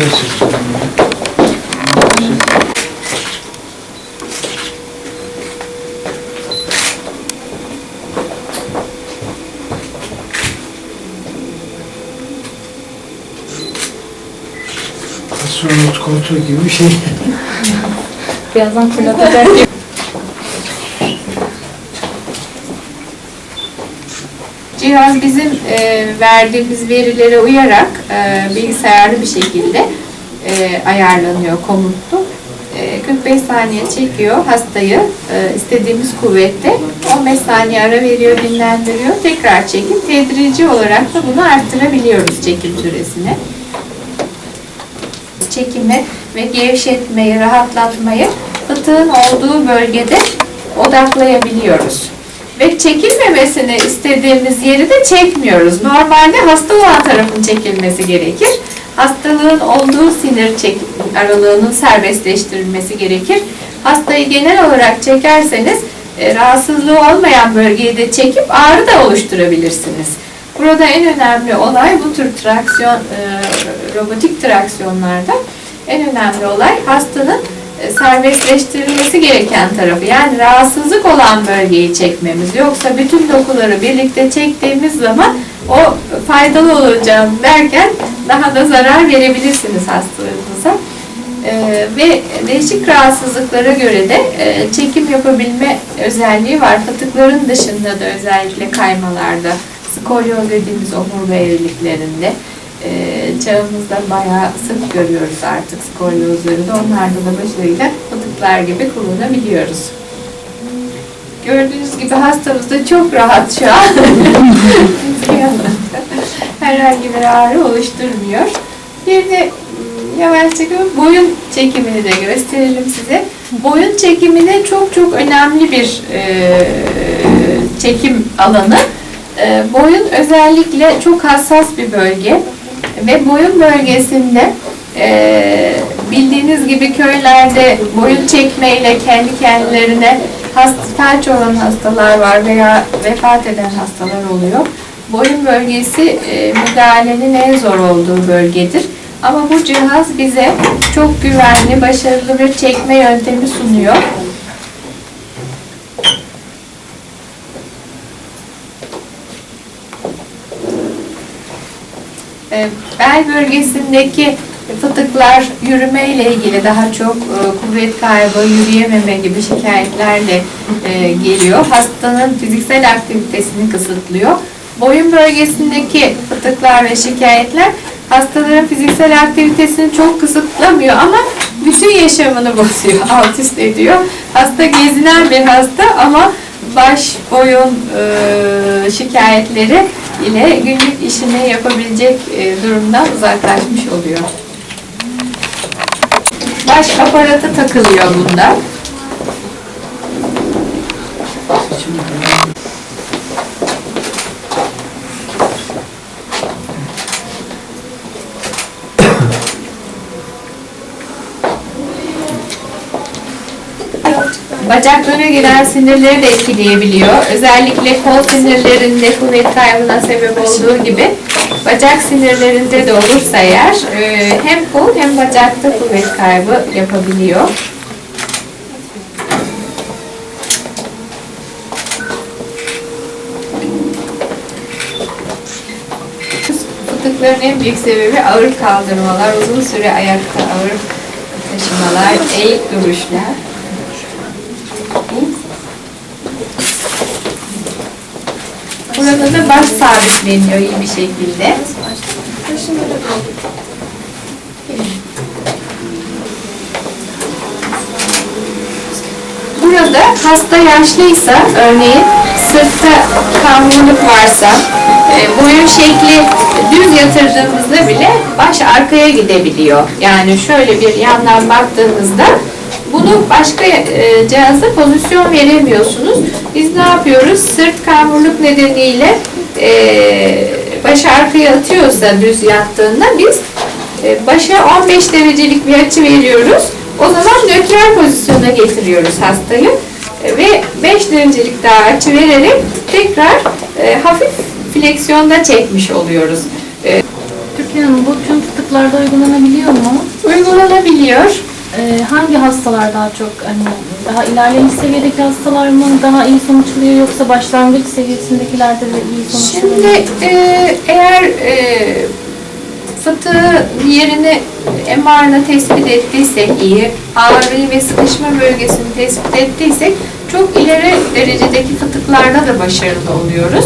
Astronot koltuğu gibi bir şey. Birazdan fırlatacak gibi. Cihaz bizim e, verdiğimiz verilere uyarak e, bilgisayarlı bir şekilde e, ayarlanıyor komutlu. E, 45 saniye çekiyor hastayı e, istediğimiz kuvvette. 15 saniye ara veriyor, dinlendiriyor. Tekrar çekim. Tedrici olarak da bunu arttırabiliyoruz çekim süresini. Çekimi ve gevşetmeyi, rahatlatmayı fıtığın olduğu bölgede odaklayabiliyoruz. Ve çekilmemesini istediğimiz yeri de çekmiyoruz. Normalde hasta olan tarafın çekilmesi gerekir. Hastalığın olduğu sinir çek aralığının serbestleştirilmesi gerekir. Hastayı genel olarak çekerseniz e, rahatsızlığı olmayan bölgeyi de çekip ağrı da oluşturabilirsiniz. Burada en önemli olay bu tür traksiyon, e, robotik traksiyonlarda en önemli olay hastanın serbestleştirilmesi gereken tarafı yani rahatsızlık olan bölgeyi çekmemiz. Yoksa bütün dokuları birlikte çektiğimiz zaman o faydalı olacağım derken daha da zarar verebilirsiniz hastalarınıza. E, ve değişik rahatsızlıklara göre de e, çekim yapabilme özelliği var. Fıtıkların dışında da özellikle kaymalarda, skolyoz dediğimiz omurga eğriliklerinde e, çağımızda bayağı sık görüyoruz artık skolyozları da. Onlarda da başarıyla fıtıklar gibi kullanabiliyoruz. Gördüğünüz gibi hastamız da çok rahat şu an. Herhangi bir ağrı oluşturmuyor. Bir de mm, yavaşça boyun çekimini de gösterelim size. Boyun çekimine çok çok önemli bir e, çekim alanı. E, boyun özellikle çok hassas bir bölge ve boyun bölgesinde e, bildiğiniz gibi köylerde boyun çekmeyle kendi kendilerine hast, felç olan hastalar var veya vefat eden hastalar oluyor. Boyun bölgesi e, müdahalenin en zor olduğu bölgedir. Ama bu cihaz bize çok güvenli, başarılı bir çekme yöntemi sunuyor. Bel bölgesindeki fıtıklar yürüme ile ilgili daha çok e, kuvvet kaybı, yürüyememe gibi şikayetlerle e, geliyor. Hastanın fiziksel aktivitesini kısıtlıyor. Boyun bölgesindeki fıtıklar ve şikayetler hastaların fiziksel aktivitesini çok kısıtlamıyor ama bütün yaşamını bozuyor, alt üst ediyor. Hasta gezinen bir hasta ama baş, boyun e, şikayetleri ile günlük işini yapabilecek e, durumdan uzaklaşmış oluyor. Baş aparatı takılıyor bunda. Bacaklara giren sinirleri de etkileyebiliyor. Özellikle kol sinirlerinde kuvvet kaybına sebep olduğu gibi bacak sinirlerinde de olursa eğer e, hem kol hem bacakta kuvvet kaybı yapabiliyor. Fıtıkların en büyük sebebi ağır kaldırmalar, uzun süre ayakta ağır taşımalar, eğik duruşlar. Burada da baş sabitleniyor iyi bir şekilde. Burada hasta yaşlıysa örneğin sırtta kamburluk varsa e, boyun şekli düz yatırdığımızda bile baş arkaya gidebiliyor. Yani şöyle bir yandan baktığınızda bunu başka e, cihaza pozisyon veremiyorsunuz. Biz ne yapıyoruz? Sırt kamburluk nedeniyle e, başı arkaya atıyorsa düz yattığında biz e, başa 15 derecelik bir açı veriyoruz. O zaman nötral pozisyona getiriyoruz hastayı E, ve 5 derecelik daha açı vererek tekrar e, hafif fleksiyonda çekmiş oluyoruz. Türkiye Hanım bu tüm fıtık fıtıklarda uygulanabiliyor mu? Uygulanabiliyor. Ee, hangi hastalar daha çok hani daha ilerlemiş seviyedeki hastalar mı daha iyi sonuç alıyor yoksa başlangıç seviyesindekilerde de iyi sonuç alıyor? Şimdi e, eğer e, fıtığı yerini MR'la tespit ettiysek iyi, ağrıyı ve sıkışma bölgesini tespit ettiysek çok ileri derecedeki fıtıklarda da başarılı oluyoruz.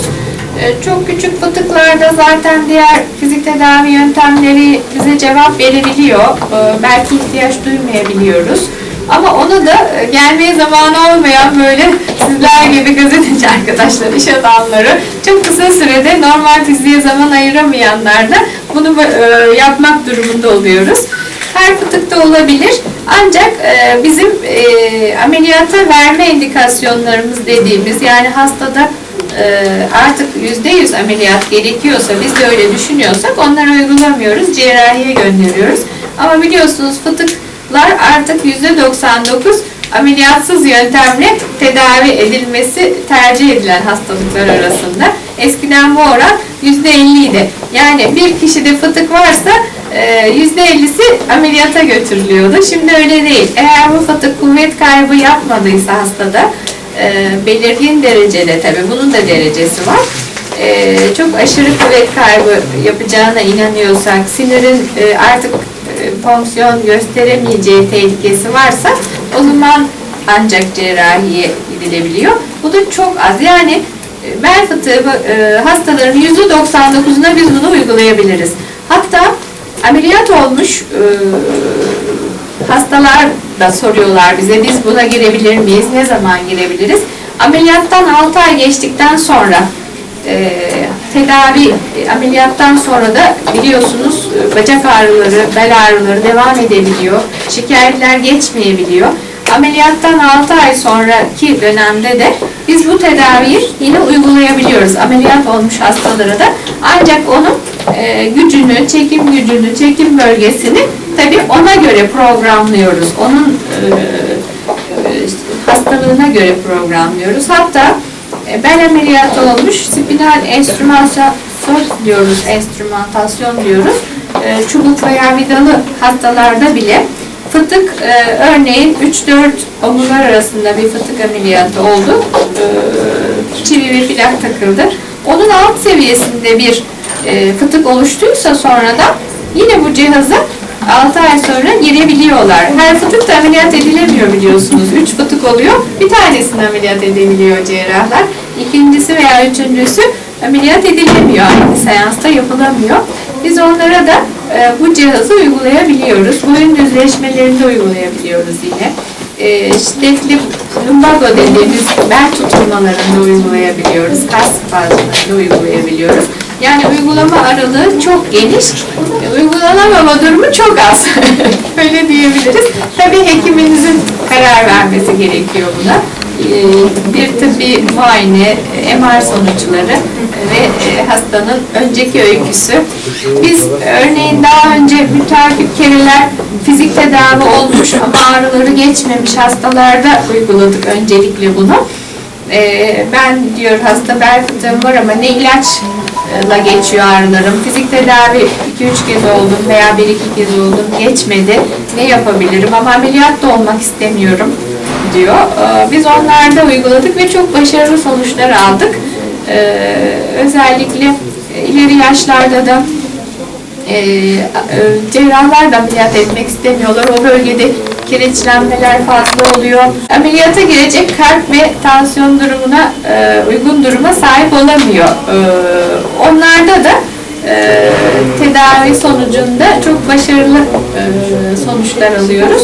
E, çok küçük fıtıklarda zaten diğer fizik tedavi yöntemleri bize cevap verebiliyor. E, belki ihtiyaç duymayabiliyoruz. Ama onu da e, gelmeye zamanı olmayan böyle sizler gibi gazeteci arkadaşlar, iş adamları çok kısa sürede normal fiziğe zaman ayıramayanlar da bunu yapmak durumunda oluyoruz. Her fıtıkta olabilir. Ancak bizim ameliyata verme indikasyonlarımız dediğimiz yani hastada e, artık %100 ameliyat gerekiyorsa biz de öyle düşünüyorsak onları uygulamıyoruz. Cerrahiye gönderiyoruz. Ama biliyorsunuz fıtıklar artık %99 ameliyatsız yöntemle tedavi edilmesi tercih edilen hastalıklar arasında. Eskiden bu oran %50 idi. Yani bir kişide fıtık varsa e, %50'si ameliyata götürülüyordu. Şimdi öyle değil. Eğer bu fıtık kuvvet kaybı yapmadıysa hastada e, belirgin derecede tabii bunun da derecesi var. E, çok aşırı kuvvet kaybı yapacağına inanıyorsak, sinirin e, artık e, fonksiyon gösteremeyeceği tehlikesi varsa o zaman ancak cerrahiye gidilebiliyor. Bu da çok az. Yani e, bel fıtığı e, hastaların %99'una biz bunu uygulayabiliriz. Hatta ameliyat olmuş e, hastalar da soruyorlar bize biz buna girebilir miyiz, ne zaman girebiliriz? Ameliyattan 6 ay geçtikten sonra e, tedavi ameliyattan sonra da biliyorsunuz e, bacak ağrıları, bel ağrıları devam edebiliyor. Şikayetler geçmeyebiliyor. Ameliyattan 6 ay sonraki dönemde de biz bu tedaviyi yine uygulayabiliyoruz. Ameliyat olmuş hastalara da ancak onun e, gücünü, çekim gücünü, çekim bölgesini tabii ona göre programlıyoruz. Onun e, e, hastalığına göre programlıyoruz. Hatta e, bel ameliyatı olmuş spinal enstrümantasyon diyoruz, enstrümantasyon diyoruz. Çubuk veya vidalı hastalarda bile fıtık örneğin 3-4 omurlar arasında bir fıtık ameliyatı oldu. Çivi ve plak takıldı. Onun alt seviyesinde bir e, fıtık oluştuysa sonradan yine bu cihaza 6 ay sonra girebiliyorlar. Her fıtık da ameliyat edilemiyor biliyorsunuz. 3 fıtık oluyor. Bir tanesini ameliyat edebiliyor cerrahlar. İkincisi veya üçüncüsü ameliyat edilemiyor. Aynı seansta yapılamıyor. Biz onlara da e, bu cihazı uygulayabiliyoruz. Boyun düzleşmelerinde uygulayabiliyoruz yine. E, şiddetli lumbago dediğimiz bel tutulmalarında uygulayabiliyoruz. Kas spazmlarında uygulayabiliyoruz. Yani uygulama aralığı çok geniş, uygulanamama durumu çok az. Öyle diyebiliriz. Tabii hekiminizin karar vermesi gerekiyor buna. E, Bir tıbbi muayene, MR sonuçları ve e, hastanın önceki öyküsü. Biz örneğin daha önce müteakip kereler fizik tedavi olmuş ama ağrıları geçmemiş hastalarda uyguladık öncelikle bunu. Ee, ben diyor hasta bel fıtığım var ama ne ilaçla geçiyor ağrılarım. Fizik tedavi 2-3 kez oldum veya 1-2 kez oldum geçmedi. Ne yapabilirim ama ameliyat da olmak istemiyorum diyor. Ee, Biz onlarda uyguladık ve çok başarılı sonuçlar aldık. Ee, özellikle ileri yaşlarda da e, e, cerrahlar da ameliyat etmek istemiyorlar. O bölgede kireçlenmeler fazla oluyor. Ameliyata girecek kalp ve tansiyon durumuna e, uygun duruma sahip olamıyor. E, onlarda da e, tedavi sonucunda çok başarılı e, sonuçlar alıyoruz.